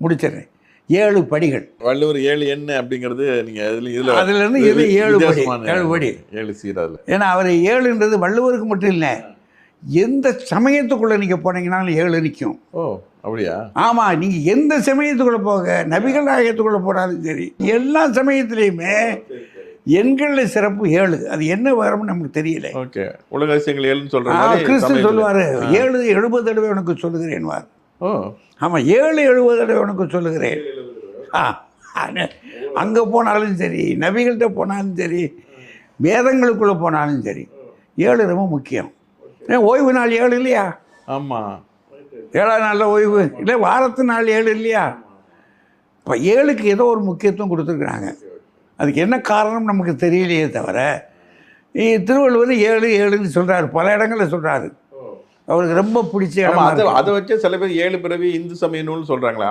முடிச்சிடுறேன். ஏழு படிகள். வள்ளுவர் ஏழு என்ன அப்படிங்கிறது நீங்க இதுல இதுல அதுல இருந்து இது ஏழு படி ஏழு படி. ஏழு சீர் அதுல. ஏன்னா அவர் ஏழுன்றது வள்ளுவருக்கு மட்டும் இல்லை. எந்த சமயத்துக்குள்ளே நீங்கள் போனீங்கன்னாலும் ஏழு நிற்கும் ஓ அப்படியா? ஆமாம் நீங்கள் எந்த சமயத்துக்குள்ளே போக நபிகள் நாயகத்துக்குள்ளே போனாலும் சரி எல்லா சமயத்துலேயுமே எண்களில் சிறப்பு ஏழு. அது என்ன வரும்னு நமக்கு தெரியல. ஓகே. உலக அதிசயங்கள் ஏழுன்னு மாதிரி கிறிஸ்து சொல்லுவார் ஏழு எழுபது தடவை உனக்கு சொல்லுகிறேன்வார் ஓ ஆமாம் ஏழு எழுபது உனக்கு சொல்லுகிறேன். ஆ அங்கே போனாலும் சரி நபிகள்கிட்ட போனாலும் சரி வேதங்களுக்குள்ளே போனாலும் சரி ஏழு ரொம்ப முக்கியம். ஏன் ஓய்வு நாள் ஏழு இல்லையா? ஆமா. ஏழாம் நாளில் ஓய்வு இல்லை வாரத்து நாள் ஏழு இல்லையா? இப்போ ஏழுக்கு ஏதோ ஒரு முக்கியத்துவம் கொடுத்துருக்குறாங்க. அதுக்கு என்ன காரணம் நமக்கு தெரியலையே தவிர திருவள்ளுவர் ஏழு ஏழுன்னு சொல்கிறாரு பல இடங்களில் சொல்கிறாரு அவருக்கு ரொம்ப பிடிச்ச. அதை வச்சு சில பேர் ஏழு பிறவி இந்து சமய நூல் சொல்றாங்களா